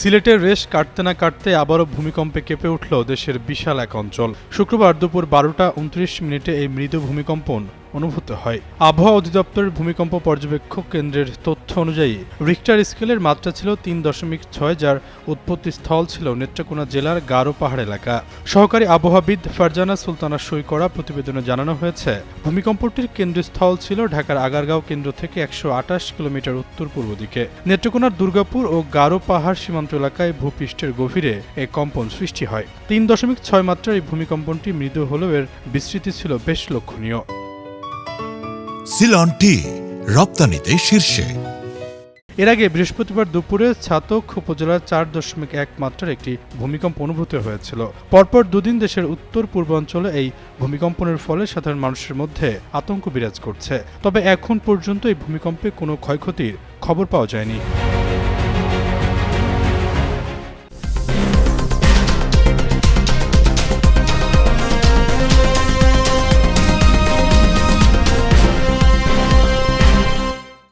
সিলেটের রেশ কাটতে না কাটতে আবারও ভূমিকম্পে কেঁপে উঠল দেশের বিশাল এক অঞ্চল। শুক্রবার দুপুর বারোটা উনত্রিশ মিনিটে এই মৃদু ভূমিকম্পন অনুভূত হয়। আবহাওয়া অধিদপ্তরের ভূমিকম্প পর্যবেক্ষক কেন্দ্রের তথ্য অনুযায়ী রিক্টার স্কেলের মাত্রা ছিল তিন দশমিক ছয়, যার উৎপত্তি স্থল ছিল নেত্রকোনা জেলার গারো পাহাড় এলাকা। সহকারী আবহাওয়াবিদ ফারজানা সুলতানা সই করা প্রতিবেদনে জানানো হয়েছে, ভূমিকম্পটির কেন্দ্রস্থল ছিল ঢাকার আগারগাঁও কেন্দ্র থেকে একশো আটাশ কিলোমিটার উত্তর পূর্ব দিকে। নেত্রকোনার দুর্গাপুর ও গারো পাহাড় সীমান্ত এলাকায় ভূপৃষ্ঠের গভীরে এই কম্পন সৃষ্টি হয়। তিন দশমিক ছয় মাত্রার এই ভূমিকম্পনটি মৃদু হলেও এর বিস্তৃতি ছিল বেশ লক্ষণীয়। সিলন টি রপ্তানিতে শীর্ষে। এর আগে বৃহস্পতিবার দুপুরে ছাতক উপজেলার চার দশমিক এক মাত্রার একটি ভূমিকম্প অনুভূত হয়েছিল। পরপর দুদিন দেশের উত্তর পূর্বাঞ্চলে এই ভূমিকম্পনের ফলে সাধারণ মানুষের মধ্যে আতঙ্ক বিরাজ করছে। তবে এখন পর্যন্ত এই ভূমিকম্পে কোনো ক্ষয়ক্ষতির খবর পাওয়া যায়নি।